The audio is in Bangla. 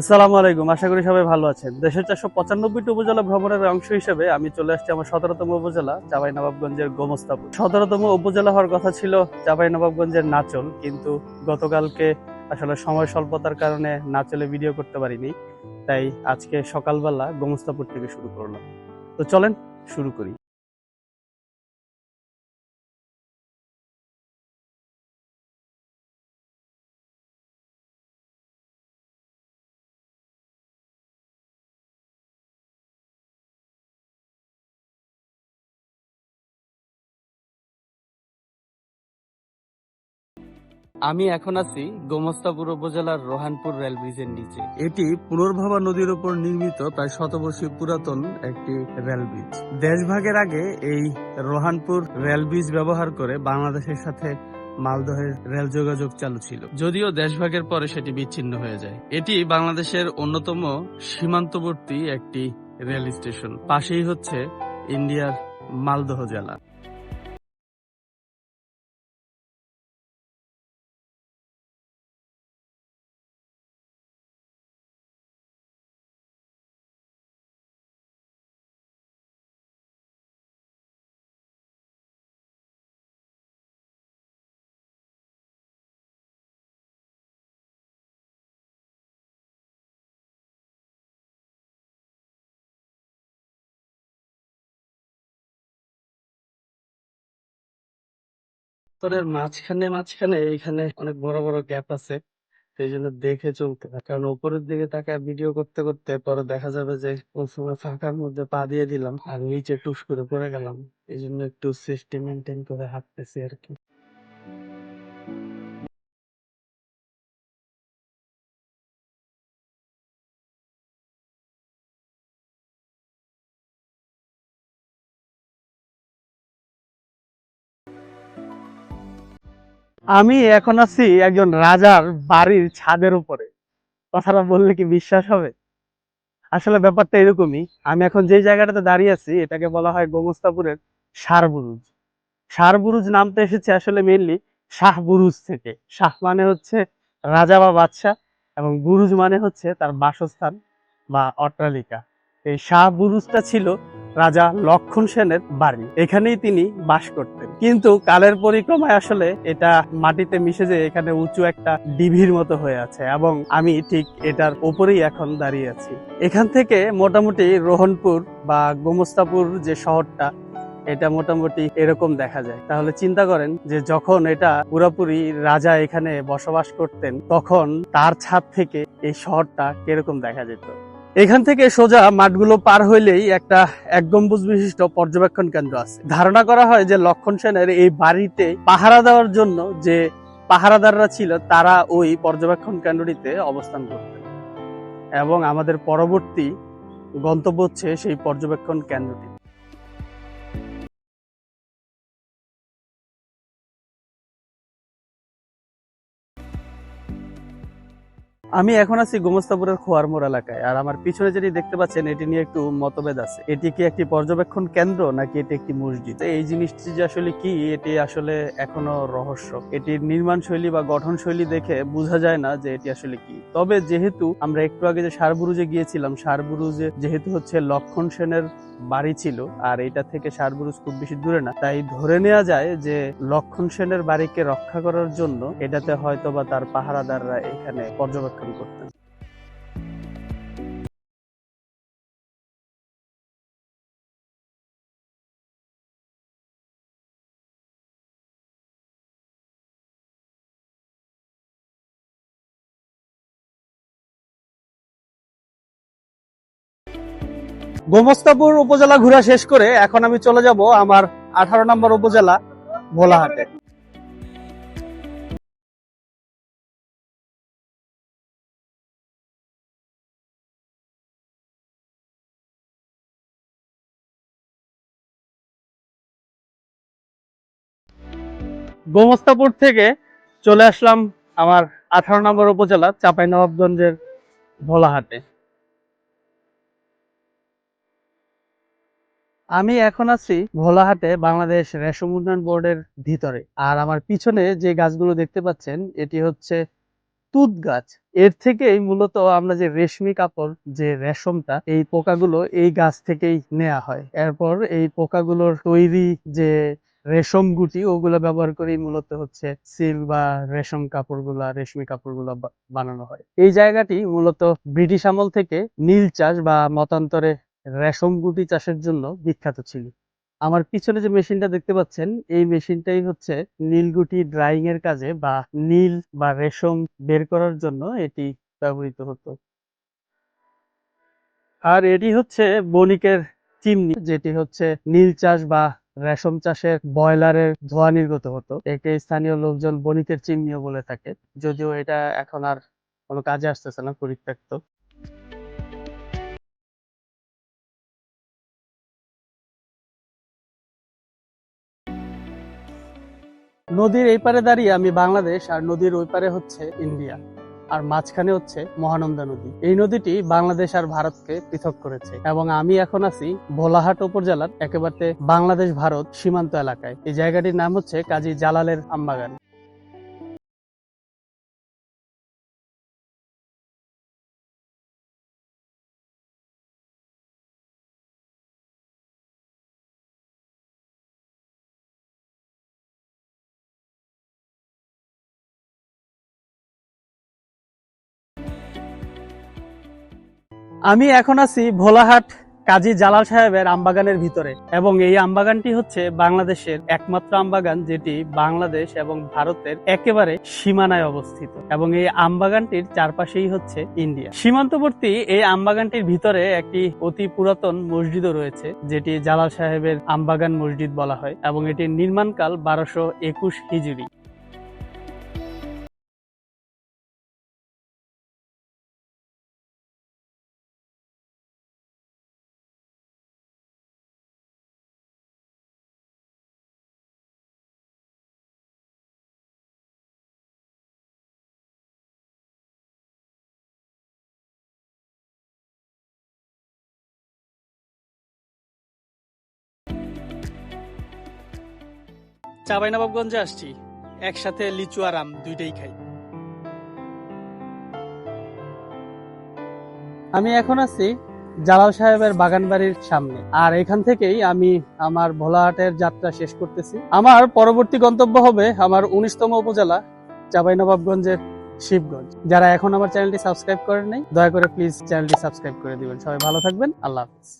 আসসালামু আলাইকুম, আশা করি সবাই ভালো আছেন। দেশের চারশো পঁচানব্বইটি উপজেলা ভ্রমণের অংশ হিসেবে আমি চলে আসছি আমার সতেরোতম উপজেলা চাপাই নবাবগঞ্জের গোমস্তাপুর। সতেরোতম উপজেলা হওয়ার কথা ছিল চাপাই নবাবগঞ্জের নাচল, কিন্তু গতকালকে আসলে সময় স্বল্পতার কারণে নাচলে ভিডিও করতে পারিনি, তাই আজকে সকালবেলা গোমস্তাপুর থেকে শুরু করলাম। তো চলেন, শুরু করি। আমি এখন আছি গোমস্তাপুর উপজেলার রোহানপুর রেল ব্রিজের নিচে। এটি পুনর্ভাবা নদীর উপর নির্মিত প্রায় শতবর্ষী পুরাতন একটি রেল ব্রিজ। দেশভাগের আগে এই রোহানপুর রেল ব্রিজ ব্যবহার করে বাংলাদেশের সাথে মালদহের রেল যোগাযোগ চালু ছিল। যদিও দেশভাগের পরে সেটি বিচ্ছিন্ন হয়ে যায়। এটি বাংলাদেশের অন্যতম সীমান্তবর্তী একটি রেল স্টেশন। পাশেই হচ্ছে ইন্ডিয়ার মালদহ জেলা। তোরের মাঝখানে মাঝখানে এইখানে অনেক বড় বড় গ্যাপ আছে। সেই জন্য দেখে চলতে হয়। কারণ উপরের দিকে তাকায় ভিডিও করতে করতে পরে দেখা যাবে যে কোন সময় ফাঁকার মধ্যে পা দিয়ে দিলাম আর নিচে টুস করে পড়ে গেলাম। এই জন্য একটু সেফটি মেনটেন করে হাঁটতেছি আর কি। আমি এখন আছি একজন রাজার বাড়ির ছাদের উপরে। কথাটা বললে কি বিশ্বাস হবে? আসলে ব্যাপারটা এরকমই, আমি এখন যে জায়গাটাতে দাঁড়িয়ে আছি, এটাকে বলা হয় গোমস্তাপুরের সারবুরুজ। সারবুরুজ নামতে এসেছে আসলে মেইনলি শাহবুরুজ থেকে। শাহ মানে হচ্ছে রাজা বা বাদশাহ এবং বুরুজ মানে হচ্ছে তার বাসস্থান বা অট্টালিকা। এই শাহবুরুজটা ছিল রাজা লক্ষণ সেনের বাড়ি। এখানেই তিনি বাস করতেন। কিন্তু কালের পরিক্রমায় আসলে এটা মাটিতে মিশে যে এখানে উঁচু একটা ডিভির মতো হয়ে আছে এবং আমি ঠিক এটার উপরেই এখন দাঁড়িয়ে আছি। এখান থেকে মোটামুটি রোহনপুর বা গোমস্তাপুর যে শহরটা, এটা মোটামুটি এরকম দেখা যায়। তাহলে চিন্তা করেন যে যখন এটা পুরোপুরি রাজা এখানে বসবাস করতেন, তখন তার ছাদ থেকে এই শহরটা কীরকম দেখা যেত? এখান থেকে সোজা মাঠগুলো পার হইলেই একটা এক গম্বুজ বিশিষ্ট পর্যবেক্ষণ কেন্দ্র আছে। ধারণা করা হয় যে লক্ষণ সেনের এই বাড়িতে পাহারা দেওয়ার জন্য যে পাহারাদাররা ছিল, তারা ওই পর্যবেক্ষণ কেন্দ্রটিতে অবস্থান করতেন। এবং আমাদের পরবর্তী গন্তব্য হচ্ছে সেই পর্যবেক্ষণ কেন্দ্রটি আমি এখন আছি গোমস্তাপুরের খোয়ারমোড় এলাকায়, আর আমার পিছনে যেটি দেখতে পাচ্ছেন, এটি নিয়ে একটু মতভেদ আছে। এটি কি একটি পর্যবেক্ষণ কেন্দ্র, নাকি এটি একটি মসজিদ? এই জিনিসটি যে আসলে কি, এটি আসলে এখনও রহস্য। এটির নির্মাণ শৈলী বা গঠন শৈলী দেখে বোঝা যায় না যে এটি আসলে কি। তবে যেহেতু আমরা একটু আগে যে সারবুরুজে গিয়েছিলাম, সারবুরুজে যেহেতু হচ্ছে লক্ষণ সেনের বাড়ি ছিল, আর এটা থেকে সারবুরুজ খুব বেশি দূরে না, তাই ধরে নেওয়া যায় যে লক্ষণ সেনের বাড়িকে রক্ষা করার জন্য এটাতে হয়তো বা তার পাহারাদাররা এখানে পর্যবেক্ষণ করতেন গোমস্তাপুর উপজেলা ঘোরা শেষ করে এখন আমি চলে যাব আমার আঠারো নম্বর উপজেলা ভোলাহাটে। গোমস্তাপুর থেকে চলে আসলাম আমার আঠারো নম্বর উপজেলা চাঁপাইনবাবগঞ্জের ভোলাহাটে। আমি এখন আছি ভোলাহাটে বাংলাদেশ রেশম উন্নয়ন বোর্ডের ভিতরে। আর আমার পিছনে যে গাছগুলো দেখতে পাচ্ছেন, এটি হচ্ছে তুত গাছ। এর থেকেই মূলত আমরা যে রেশমি কাপড়, যে রেশমটা, এই পোকাগুলো এই গাছ থেকেই নেওয়া হয়। এরপর এই পোকাগুলোর তৈরি যে রেশম গুটি, ওগুলা ব্যবহার করেই মূলত হচ্ছে সিল্ক বা রেশম কাপড়গুলা, রেশমি কাপড়গুলো বানানো হয়। এই জায়গাটি মূলত ব্রিটিশ আমল থেকে নীল চাষ বা মতান্তরে রেশম গুটি চাষের জন্য বিখ্যাত ছিল। আমার পিছনে যে মেশিনটা দেখতে পাচ্ছেন, এই মেশিনটাই হচ্ছে নীলগুটি ড্রাইং এর কাজে বা নীল বা রেশম বের করার জন্য এটি ব্যবহৃত হতো। আর এটি হচ্ছে বণিকের চিমনি, যেটি হচ্ছে নীল চাষ বা রেশম চাষের বয়লারের ধোঁয়া নির্গত হতো। একে স্থানীয় লোকজন বণিকের চিমনিও বলে থাকে। যদিও এটা এখন আর কোনো কাজে আসতেছে না, পরিত্যক্ত। নদীর এই পারে দাঁড়িয়ে আমি বাংলাদেশ, আর নদীর ওই পারে হচ্ছে ইন্ডিয়া। আর মাঝখানে হচ্ছে মহানন্দা নদী। এই নদীটি বাংলাদেশ আর ভারতকে পৃথক করেছে এবং আমি এখন আছি ভোলাহাট উপজেলার একেবারে বাংলাদেশ ভারত সীমান্ত এলাকায়। এই জায়গাটির নাম হচ্ছে কাজী জালালের আমবাগান। আমি এখন আছি ভোলাহাট কাজী জালাল সাহেবের আমবাগানের ভিতরে এবং এই আমবাগানটি হচ্ছে বাংলাদেশের একমাত্র আমবাগান যেটি বাংলাদেশ এবং ভারতের একেবারে সীমানায় অবস্থিত এবং এই আমবাগানটির চারপাশেই হচ্ছে ইন্ডিয়া। সীমান্তবর্তী এই আমবাগানটির ভিতরে একটি অতি পুরাতন মসজিদও রয়েছে, যেটি জালাল সাহেবের আমবাগান মসজিদ বলা হয় এবং এটির নির্মাণকাল বারোশো একুশ হিজুরি চাঁপাইনবাবগঞ্জে আসছি। একসাথে লিচু আর আম দুইটাই খাই। আমি এখন আছি জালাল সাহেবের বাগান বাড়ির সামনে। আর এখান থেকেই আমি আমার ভোলাহাটের যাত্রা শেষ করতেছি। আমার পরবর্তী গন্তব্য হবে আমার উনিশতম উপজেলা চাঁপাইনবাবগঞ্জের শিবগঞ্জ। যারা এখন আমার চ্যানেলটি সাবস্ক্রাইব করেন নাই, দয়া করে প্লিজ চ্যানেলটি সাবস্ক্রাইব করে দিবেন। সবাই ভালো থাকবেন। আল্লাহ হাফিজ।